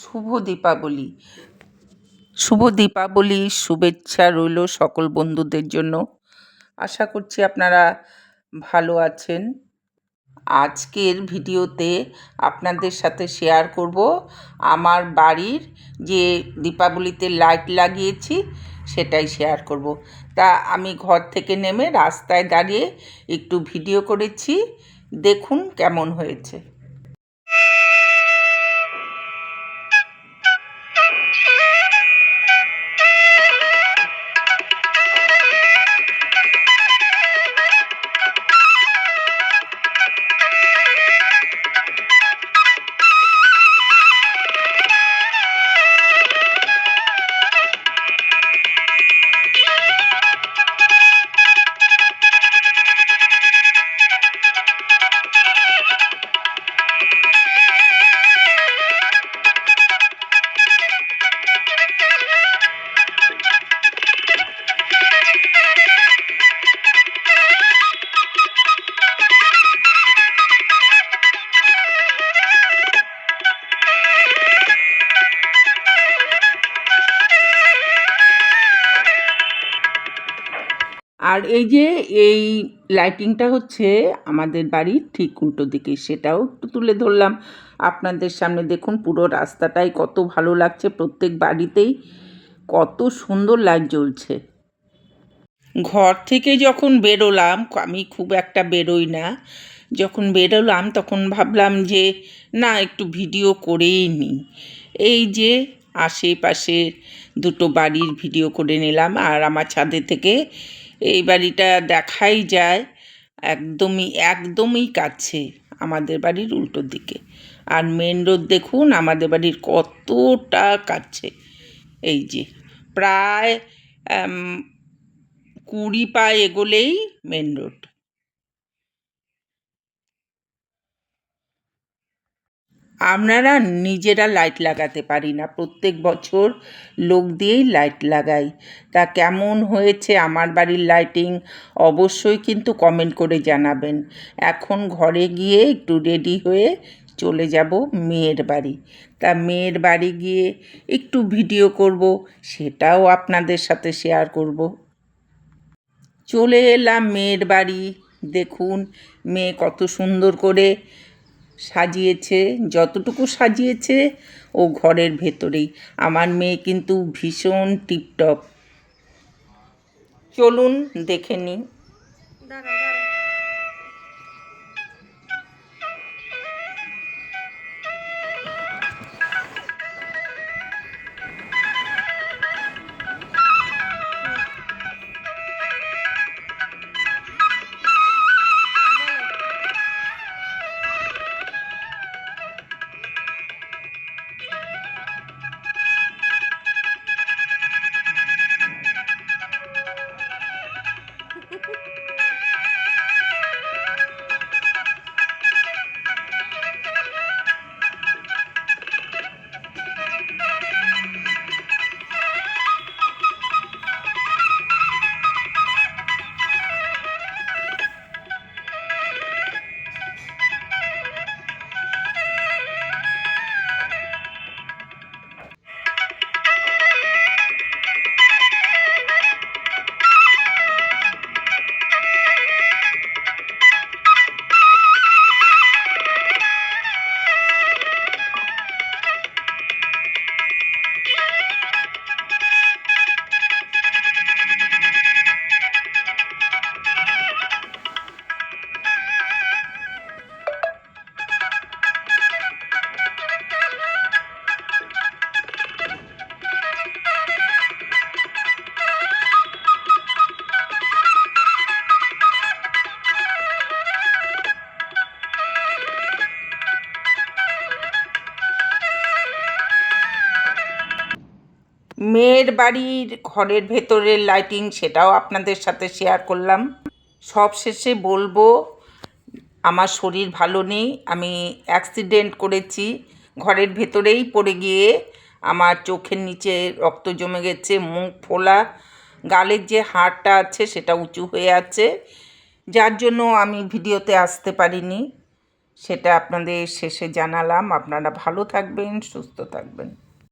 শুভ দীপাবলি। শুভ দীপাবলি, শুভেচ্ছা রইল সকল বন্ধুদের জন্য। আশা করছি আপনারা ভালো আছেন। আজকের ভিডিওতে আপনাদের সাথে শেয়ার করব আমার বাড়ির যে দীপাবলিতে লাইট লাগিয়েছি সেটাই শেয়ার করব। তা আমি ঘর থেকে নেমে রাস্তায় দাঁড়িয়ে একটু ভিডিও করেছি, দেখুন কেমন হয়েছে। আর এই যে এই লাইটিংটা হচ্ছে আমাদের বাড়ির ঠিক উল্টো দিকে, সেটাও একটু তুলে ধরলাম। আপনাদের সামনে দেখুন পুরো রাস্তাটাই কত ভালো লাগছে, প্রত্যেক বাড়িতেই কত সুন্দর লাইট জ্বলছে। ঘর থেকে যখন বেরোলাম, আমি খুব একটা বেরোই না। যখন বেরোলাম, তখন ভাবলাম যে, না, একটু ভিডিও করেই নিই। এই যে আশেপাশে দুটো বাড়ির ভিডিও করে নিলাম, আর আমার ছাদে থেকে এই বাড়িটা দেখাই যায় একদমই একদমই কাছে আমাদের বাড়ির উল্টো দিকে। আর মেন রোড দেখুন, আমাদের বাড়ির কতটা কাছে। এই যে, প্রায় কুড়ি পা এগোলেই মেন রোড আপনারা নিজেরা লাইট লাগাতে পারি না। প্রত্যেক বছর লোক দিয়েই লাইট লাগাই। তা কেমন হয়েছে আমার বাড়ির লাইটিং অবশ্যই কিন্তু কমেন্ট করে জানাবেন। এখন ঘরে গিয়ে একটু রেডি হয়ে চলে যাব মেয়ের বাড়ি। তা মেয়ের বাড়ি গিয়ে একটু ভিডিও করব, সেটাও আপনাদের সাথে শেয়ার করব। চলে এলাম মেয়ের বাড়ি। দেখুন, মেয়ে কত সুন্দর করে সাজিয়েছে যতটুকু সাজিয়েছে ও ঘরের ভেতরেই। আমার মেয়ে কিন্তু ভীষণ টিপটপ। চলুন দেখে নিই। মেয়ের বাড়ির ঘরের ভেতরের লাইটিং সেটাও আপনাদের সাথে শেয়ার করলাম। সব শেষে বলব, আমার শরীর ভালো নেই, আমি অ্যাক্সিডেন্ট করেছি। ঘরের ভেতরেই পড়ে গিয়ে আমার চোখের নিচে রক্ত জমে গেছে, মুখ ফোলা, গালের যে হাড়টা আছে সেটা উঁচু হয়ে আছে। যার জন্য আমি ভিডিওতে আসতে পারিনি। সেটা আপনাদের শেষে জানালাম। আপনারা ভালো থাকবেন, সুস্থ থাকবেন।